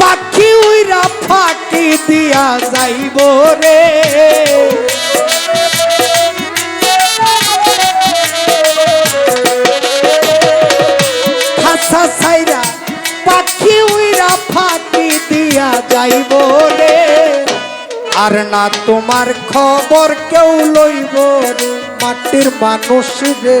পাখি উইরা ফাঁকি দিয়া যাইব রে। খাসা পাখি উইরা ফাঁকি দিয়া যাইব রে। আর না তোমার খবর কেউ লইব রে, মাটির মানুষ রে।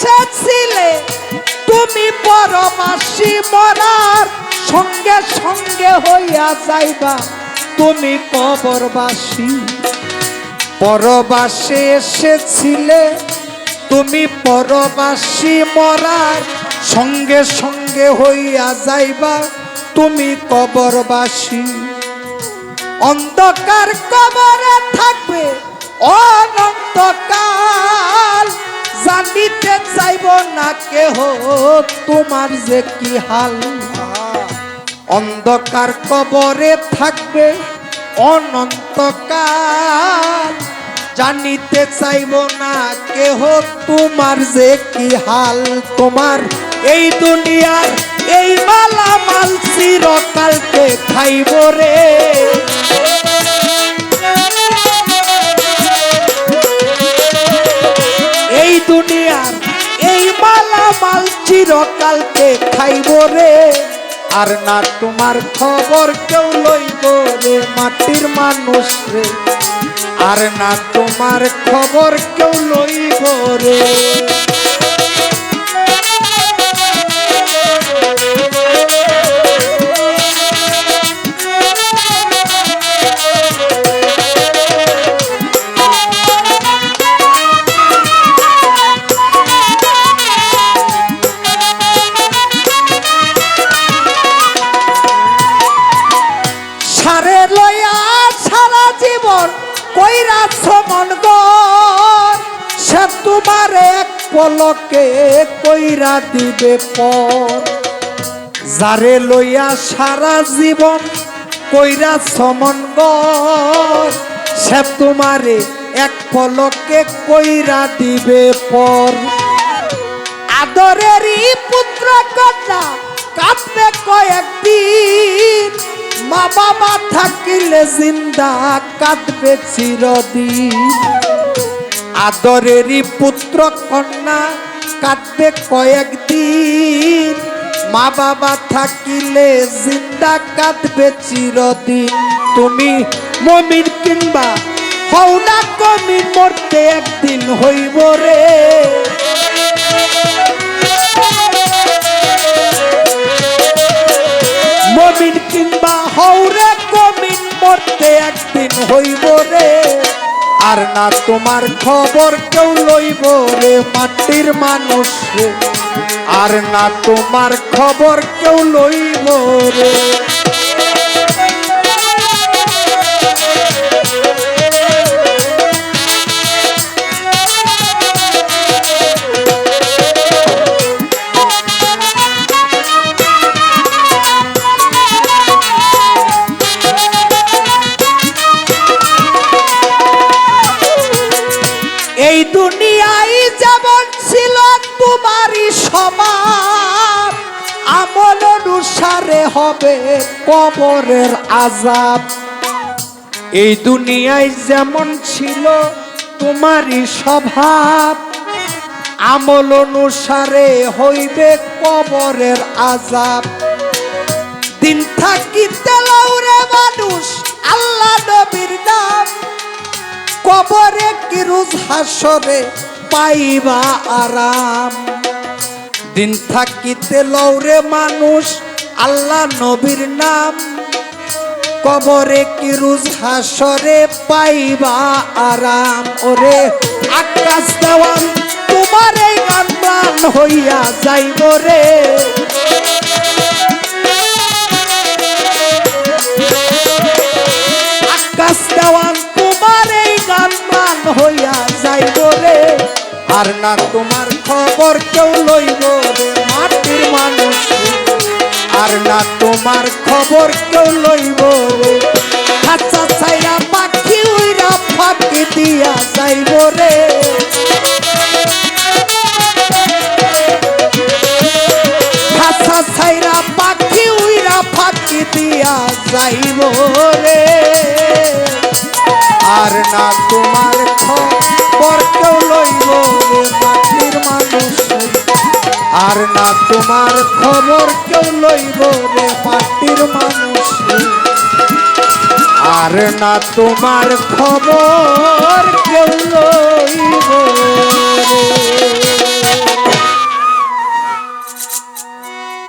এসেছিলে। তুমি পরবাসী মরার সঙ্গে সঙ্গে হইয়া যাইবা। তুমি কবরবাসী পরবাসে এসেছিলে। তুমি পরবাসী মরার সঙ্গে সঙ্গে হইয়া যাইবা। তুমি কবরবাসী। অন্ধকার কবরে থাকবে, অনন্তকাল জানিতে চাইব না কেহ, তোমার যে কি হাল? অন্ধকার কবরে থাকবে অনন্তকাল। জানিতে চাইব না কেহ, তোমার যে কি হাল? তোমার এই দুনিয়ার এই মালা মালামাল চিরকালকে খাইব রে। চিরকালকে খাইব রে। আর না তোমার খবর কেউ লইব রে মাটির মানুষ রে। আর না তোমার খবর কেউ লইব রে। পলকে কইরা দিবে পর। যারে লইয়া সারা জীবন কইরা সমন সে তোমারে এক পলকে কইরা দিবে পর। আদরেরই পুত্র কন্যা কাঁদবে কয়েকদিন। মা বাবা থাকিলে জিন্দা কাঁদবে চিরদিন। আদরেরই পুত্র কন্যা কাঁদবে কয়েকদিন। মা বাবা থাকিলে জিন্দা কাঁদবে চিরদিন। তুমি মমিন কিংবা হও না কমিন মরতে একদিন হইব রে। মমিন কিংবা হৌরে কমিন মরতে একদিন হইব রে। আর না তোমার খবর কেউ লইব রে মাটির মানুষ আর না তোমার খবর কেউ লইব রে। এই দুনিয়ায় যেমন ছিল তোমারই সমান, আমল অনুসারে হবে কবরের আজাব এই দুনিয়ায় যেমন ছিল তোমারই স্বভাব, আমল অনুসারে হইবে কবরের আজাব দিন থাকিতে লৌরে মানুষ, আল্লাহ নবীর নাম কবরে কিরুজ হাসরে পাইবা আরাম? দিন থাকিতে লৌরে মানুষ আল্লাহ নবীর নাম। কবরে কিরুজ হাসরে পাইবা আরাম? ওরে আকাশ দেওয়ান, তোমার এই গান হইয়া যাইব রে। আর না তোমার খবর কেউ লইব রে মাটির মানুষ। আর না তোমার খবর কেউ লইব রে। খাঁচা ছাইরা পাখি উইরা ফাঁকি দিয়া যাইব রে। খাঁচা ছাইরা দিয়া যাইব রে। আর না তোমার খবর কেউ লইব রে পাটির মানুষ। আর না তোমার খবর কেউ লইব রে।